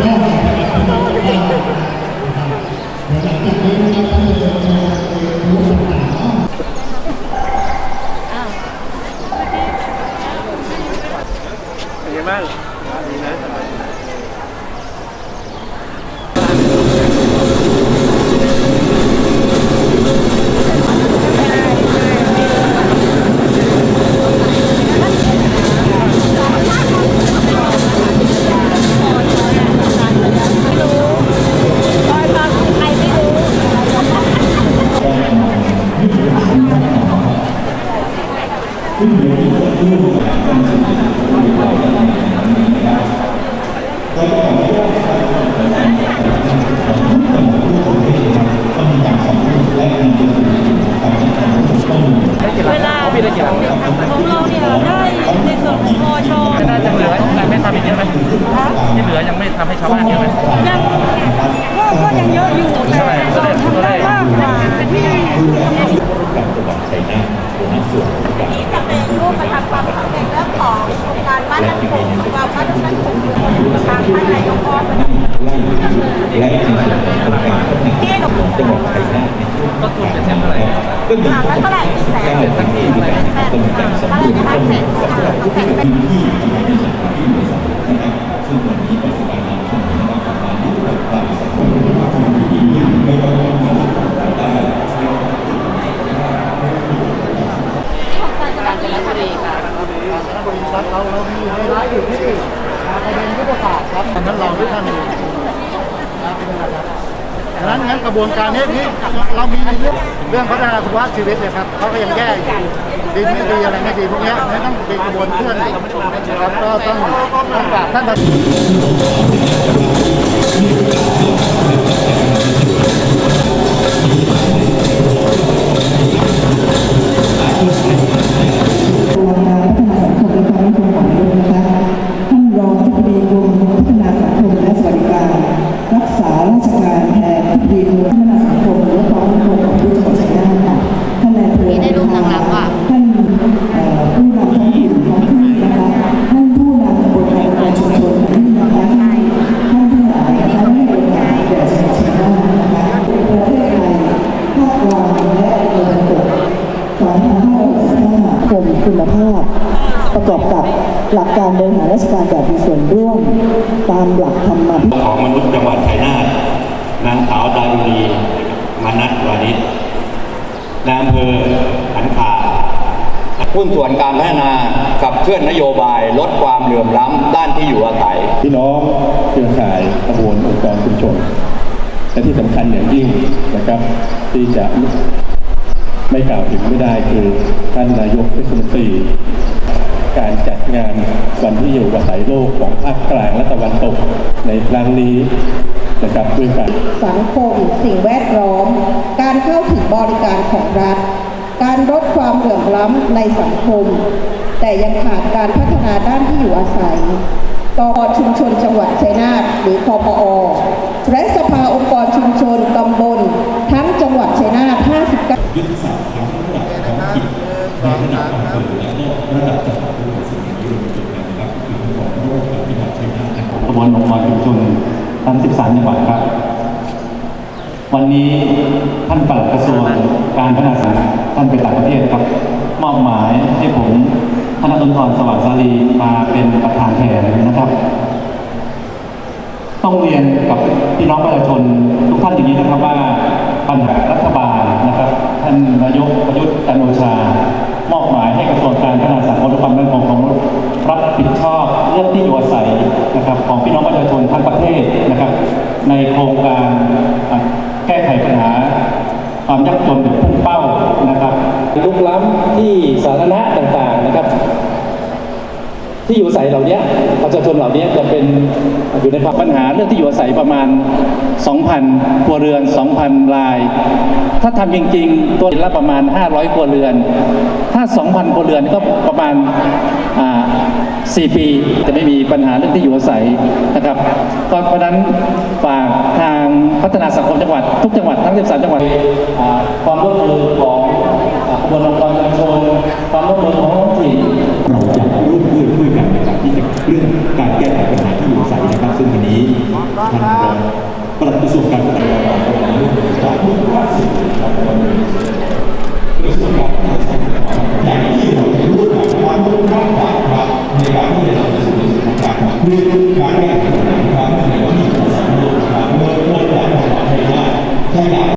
เป็ เวลาของเราเนี่ยได้ในส่วนของพอชน่าจะเหลือยังไม่ทำอีกเยอะไหมที่เหลือยังไม่ทำให้ชาวบ้านเยอะไหมยังก็ก็ยังเยอะอยู่แต่เราทำได้มากกว่าที่การจังหวัดชัยนาท รงการบ้านนันคงความบ้านนันคงทางท่านนายกก็ไล่และในส่วนของโครงการพัฒนาของจังหวัดชัยนาทก็ทุนเป็นเท่าไรก็อยู่ถามว่าเท่าไหร่กี่แสนเก้าแสนทั้งที่มีการแสนดำเนินการสำเท่ารไหร่วจนะคะข้อแสมูลนสำหรับแสนเป็นพื้นที่ที่อยู่ในสถานที่อยู่ในสถานนะครับซึ่งวันนี้ปัจจุบันนำเสนอมาประมาณนี้ความสำคัญที่ไม่ต้องได้ ท่านรองทุกท่านอยู่ดั งนั้นงั้นกระบวนการนี้นี่เรามีเรื่องเรื่องพัฒนาสุขภาพชีวิตเนี่ยครับเขาก็ยังแย่อยู่ดีไม่ดีอะไรไม่ดีพวกนี้นั่นต้องเป็นกระบวนเพื่อนนะครับก็ต้องต้องกราบท่าน คมคุณภาพ ประกอบกับหลักการบริหารราชการแบบมีส่วนร่วม ตามหลักธรรมะของมนุษย์จังหวัดชัยนาทนางสาวดารุณีมานัทวานิชนายอำเภอหันคาหุ้นส่วนการพัฒนาขับเคลื่อนนโยบายลดความเหลื่อมล้ำด้านที่อยู่อาศัยพี่น้องเครือข่ายขบวนองค์กรชุมชนและที่สำคัญอย่างยิ่งนะครับ ที่จะ ไม่กล่าวถึงไม่ได้คือท่านนายกเทศมนตรีการจัดงานวันที่อยู่อาศัยโลกของภาคกลางและตะวันตกในครั้งนี้นะครับด้วยการสังคมสิ่งแวดล้อม การเข้าถึงบริการของรัฐ การลดความเหลื่อมล้ำในสังคม แต่ยังขาดการพัฒนาด้านที่อยู่อาศัยกอชุมชนจังหวัดชัยนาทหรือคอปอและสภาองค์กรชุมชนตำบล ทั้ง 13 จังหวัดครับ วันนี้ท่านปลัดกระทรวงการพัฒนาสังคมท่านไปต่างประเทศครับ มอบหมายให้ผมธนสุนทรสวัสดิ์สาลีมาเป็นประธานแทนนะครับ ต้องเรียนกับพี่น้องประชาชนทุกท่านอย่างนี้นะครับว่าปัญหารัฐบาลนะครับ ท่านนายกประยุทธ์จันทร์โอชา มอบหมายให้กระทรวงการพัฒนาสังคมและความมั่นคงของมนุษย์รับผิดชอบเรื่องที่อยู่อาศัยนะครับ ของพี่น้องประชาชน ในโครงการแก้ไขปัญหาความยากจนแบบพุ่งเป้านะครับลุกล้ำที่สาธารณะต่างๆนะครับ ที่อยู่อาศัยเหล่านี้ประชาชนเหล่านี้จะเป็น อยู่ในปัญหาเรื่องที่อยู่อาศัยประมาณ 2,000 ครัวเรือน 2,000 ราย ถ้าทำจริง ๆ ตัวละประมาณ 500 ครัวเรือน ถ้า 2,000 ครัวเรือนก็ประมาณอ่า4ปีจะไม่มีปัญหาเรื่องที่อยู่อาศัยนะครับ เพราะฉะนั้นฝากทางพัฒนาสังคมจังหวัด ทุกจังหวัดทั้ง 13 จังหวัดความร่วมมือของอ่าขบวนองค์กรชุมชนความร่วมมือของท้องถิ่น คลื่อนการแก้ไขปัญหาที่อยู่อาศัยนะครับ